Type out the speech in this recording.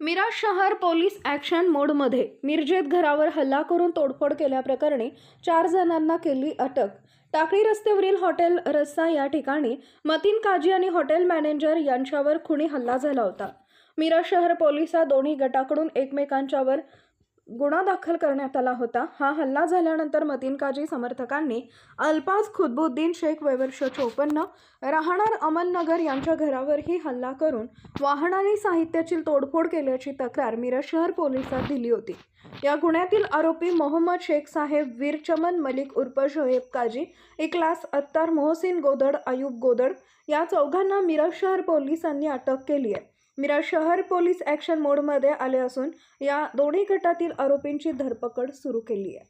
मिराज शहर police action मोडमध्ये मिरजेत घरावर हल्ला करून तोडफोड केल्याप्रकरणी चार जणांना केली अटक. टाकळी रस्त्यावरील हॉटेल रस्सा या ठिकाणी मतीन काजी आणि हॉटेल मॅनेजर यांच्यावर खुणी हल्ला झाला होता. मिराज शहर पोलिसात दोन्ही गटाकडून एकमेकांच्यावर गुन्हा दाखल करण्यात आला होता. हा हल्ला झाल्यानंतर मतीन काजी समर्थकांनी अल्पाज खुदबुद्दीन शेख वैवर्ष चोपन्न राहणार अमननगर यांच्या घरावरही हल्ला करून वाहन आणि साहित्याची तोडफोड केल्याची तक्रार मिरज शहर पोलिसात दिली होती. या गुन्ह्यातील आरोपी मोहम्मद शेख साहेब वीरचमन मलिक उर्फ शोहेब काजी इकलास अत्तार मोहसिन गोदड अयूब गोदड या चौघांना मिरज शहर पोलिसांनी अटक केली आहे. मिरा शहर पोलीस ॲक्शन मोडमध्ये आले असून या दोन्ही गटातील आरोपींची धरपकड सुरू केली आहे.